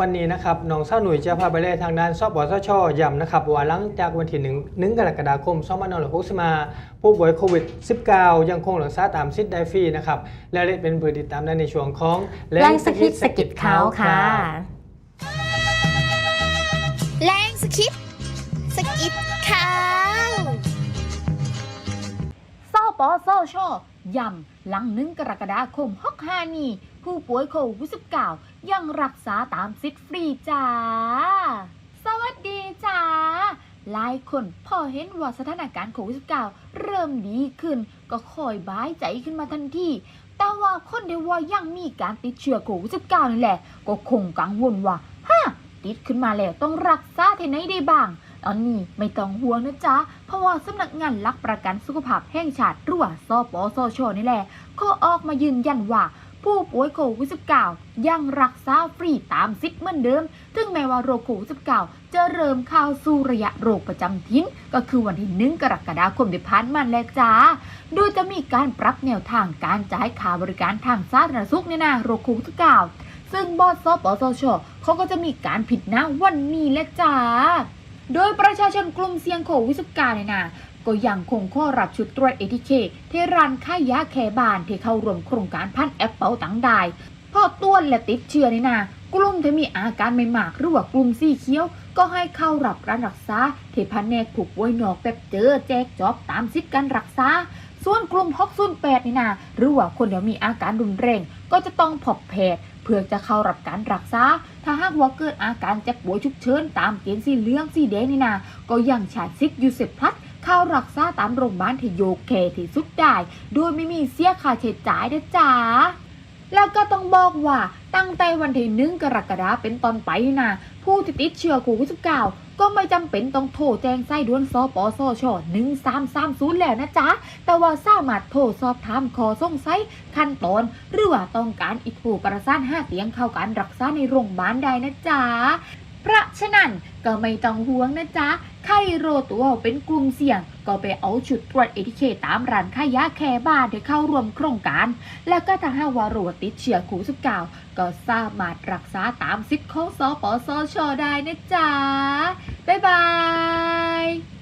วันนี้นะครับน้องเศร้าหนุ่ยจะพาไปเล่นทางด้านสปสชย้ำนะครับว่าหลังจากวันที่หนึ่งหนึ่งกรกฎาคม2560มาผู้ป่วยโควิด -19 ยังคงรักษาตามสิทธิ์ได้ฟรีนะครับและเล่นเป็นเพื่อติดตามได้ในช่วงของแรงสกิดสกิดเขาค่ะแรงสคิปสกิปข่า ปสชย้ำหลังหนึ่งกรกฎาคมฮอกฮานี ผู้ป่วยโควิด 19 ยังรักษาตามสิทธิ์ฟรีจ้า สวัสดีจ้า หลายคนพอเห็นว่าสถานการณ์โควิด 19 เริ่มดีขึ้น ก็คอยบายใจขึ้นมาทันทีแต่ว่าคนเดียวว่ายังมีการติดเชื้อโควิด 19 นี่แหละ ก็คงกังวลว่าฮะติดขึ้นมาแล้วต้องรักษาที่ไหนได้บ้าง อันนี้ไม่ต้องห่วงนะจ๊ะ เพราะว่าสำนักงานหลักประกันสุขภาพแห่งชาติหรือว่าสปสชนี่แหละก็ออกมายืนยันว่าผู้ป่วยโควิด 19 ยังรักษาฟรีตามสิทธิ์เหมือนเดิม ถึงแม้ว่าโรคโควิด 19 จะเริ่มเข้าสู่ระยะโรคประจำถิ่นก็คือวันที่หนึ่งกรกฎาคมที่ผ่านมาแล้วจ้า โดยจะมีการปรับแนวทางการจ่ายค่าบริการทางสาธารณสุขเนี่ยนะโรคโควิด 19 ซึ่งบอสซปสชเขาก็จะมีการผิดนะวันนี้แหละจ้า โดยประชาชนกลุ่มเสี่ยงโควิด19เนี่ยนะก็ยังคงข้อรับชุดตรวจเอทีเคที่ร้านค่ายาแคบานที่เข้าร่วมโครงการพันแอปเปิลตังได้พอตรวจและติดเชื้อนี่นะกลุ่มที่มีอาการไม่มากหรือว่ากลุ่มสีเขียว ก็ให้เข้ารับการรักษาเที่แนกผู้ป่วยนอกแบบเจอแจกจอบตามสิทธิการรักษา ส่วนกลุ่ม608นี่นะหรือว่าคนเดียวมีอาการรุนแรงก็จะต้องพบแพทย์เพื่อจะเข้ารับการรักษา ถ้าหากว่าเกิดอาการเจ็บป่วยฉุกเฉินตามเกณฑ์สีเหลืองสีแดงนี่นะก็ยังฉาดซิกยูเซพลัดเข้ารักษาตามโรงพยาบาลที่โยเคที่สุดได้ โดยไม่มีเสียค่าใช้จ่ายนะจ๊ะแล้วก็ต้องบอกว่า ตั้งแต่วันที่หนึ่งกรกฎาเป็นต้นไปนะผู้ที่ติดเชื้อโควิด19ก็ไม่จำเป็นต้องโทรแจ้งไส้ด่วนสปสช1330แล้วนะจ๊ะ แต่ว่าสามารถโทรสอบถามขอส่งสัยขั้นตอน หรือว่าต้องการอีกผู้ประสานห้าเตียงเข้าการรักษาในโรงพยาบาลได้นะจ๊ะเพราะฉะนั้นก็ไม่ต้องห่วงนะจ๊ะใครโรตัวเป็นกลุ่มเสี่ยง ก็ไปเอาชุดตรวจเอทีเคตามร้านค้ายาแคบ้านที่เข้าร่วมโครงการ แล้วก็ถ้าหาวาโรวติดเชื้อโควิด19ก็สามารถรักษาตามสิทธิ์ของสปสชได้นะจ๊ะ บ๊ายบาย